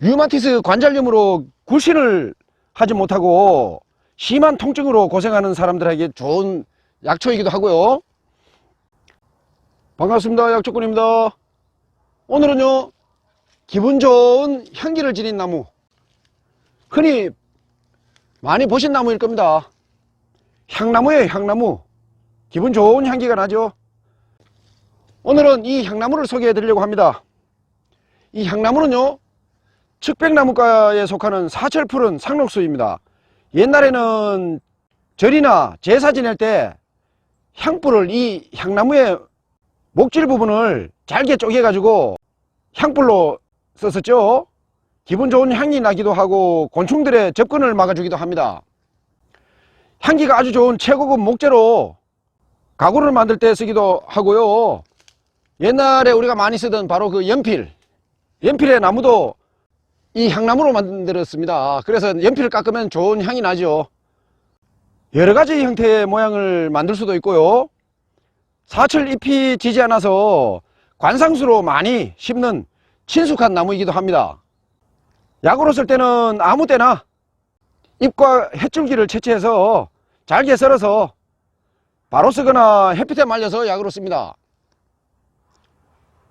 류마티스 관절염으로 굴신을 하지 못하고 심한 통증으로 고생하는 사람들에게 좋은 약초이기도 하고요. 반갑습니다. 약초꾼입니다. 오늘은요, 기분 좋은 향기를 지닌 나무. 흔히 많이 보신 나무일 겁니다. 향나무예요, 향나무. 기분 좋은 향기가 나죠. 오늘은 이 향나무를 소개해 드리려고 합니다. 이 향나무는요, 측백나무과에 속하는 사철 푸른 상록수입니다. 옛날에는 절이나 제사 지낼 때 향불을 이 향나무의 목질 부분을 잘게 쪼개가지고 향불로 썼었죠. 기분 좋은 향이 나기도 하고 곤충들의 접근을 막아주기도 합니다. 향기가 아주 좋은 최고급 목재로 가구를 만들 때 쓰기도 하고요. 옛날에 우리가 많이 쓰던 바로 그 연필, 연필의 나무도 이 향나무로 만들었습니다. 그래서 연필을 깎으면 좋은 향이 나죠. 여러 가지 형태의 모양을 만들 수도 있고요. 사철 잎이 지지 않아서 관상수로 많이 심는 친숙한 나무이기도 합니다. 약으로 쓸 때는 아무 때나 잎과 햇줄기를 채취해서 잘게 썰어서 바로 쓰거나 햇빛에 말려서 약으로 씁니다.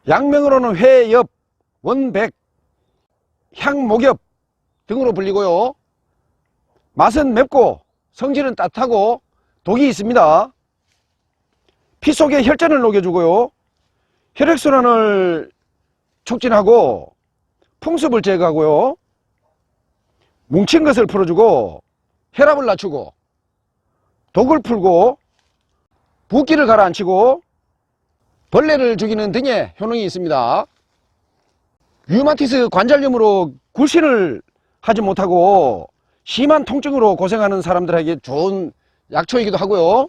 약명으로는 회엽, 원백, 향목엽 등으로 불리고요. 맛은 맵고 성질은 따뜻하고 독이 있습니다. 피 속에 혈전을 녹여주고요. 혈액순환을 촉진하고 풍습을 제거하고요. 뭉친 것을 풀어주고 혈압을 낮추고 독을 풀고 붓기를 가라앉히고 벌레를 죽이는 등의 효능이 있습니다. 류마티스 관절염으로 굴신을 하지 못하고 심한 통증으로 고생하는 사람들에게 좋은 약초이기도 하고요.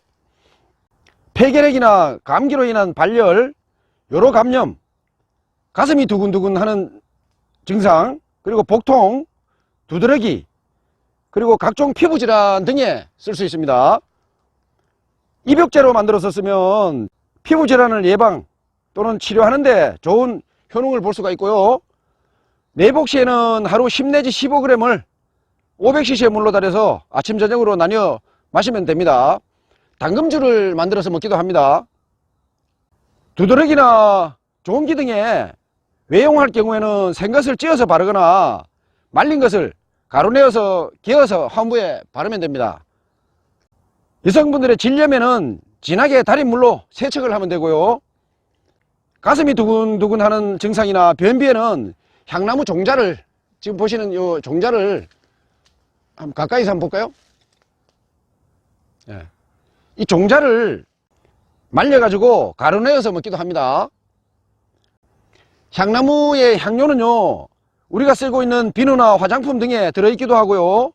폐결핵이나 감기로 인한 발열, 요로 감염, 가슴이 두근두근 하는 증상, 그리고 복통, 두드러기, 그리고 각종 피부 질환 등에 쓸 수 있습니다. 입욕제로 만들어서 쓰면 피부 질환을 예방 또는 치료하는데 좋은 효능을 볼 수가 있고요. 내복 시에는 하루 10 내지 15g을 500cc의 물로 달여서 아침 저녁으로 나뉘어 마시면 됩니다. 당금주를 만들어서 먹기도 합니다. 두드러기나 종기 등에 외용할 경우에는 생것을 찧어서 바르거나 말린 것을 가루내어서 개어서 환부에 바르면 됩니다. 여성분들의 질염에는 진하게 달인 물로 세척을 하면 되고요. 가슴이 두근두근 하는 증상이나 변비에는 향나무 종자를 지금 보시는 이 종자를 한번 가까이서 한번 볼까요? 예. 이 종자를 말려가지고 가루 내어서 먹기도 합니다. 향나무의 향료는요, 우리가 쓰고 있는 비누나 화장품 등에 들어있기도 하고요.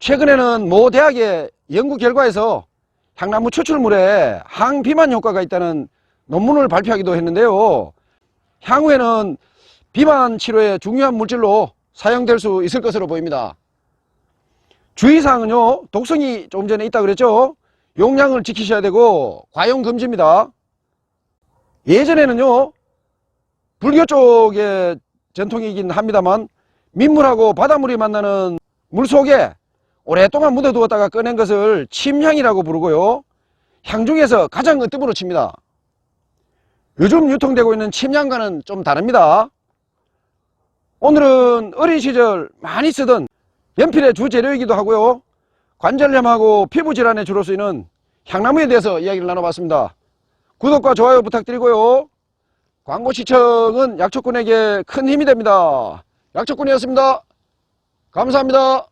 최근에는 모 대학의 연구 결과에서 향나무 추출물에 항비만 효과가 있다는 논문을 발표하기도 했는데요. 향후에는 비만 치료에 중요한 물질로 사용될 수 있을 것으로 보입니다. 주의사항은요, 독성이 조금 전에 있다 그랬죠? 용량을 지키셔야 되고, 과용 금지입니다. 예전에는요, 불교 쪽의 전통이긴 합니다만, 민물하고 바닷물이 만나는 물 속에 오랫동안 묻어두었다가 꺼낸 것을 침향이라고 부르고요. 향 중에서 가장 으뜸으로 칩니다. 요즘 유통되고 있는 침향과는 좀 다릅니다. 오늘은 어린 시절 많이 쓰던 연필의 주재료이기도 하고요. 관절염하고 피부질환에 주로 쓰이는 향나무에 대해서 이야기를 나눠봤습니다. 구독과 좋아요 부탁드리고요. 광고 시청은 약초꾼에게 큰 힘이 됩니다. 약초꾼이었습니다. 감사합니다.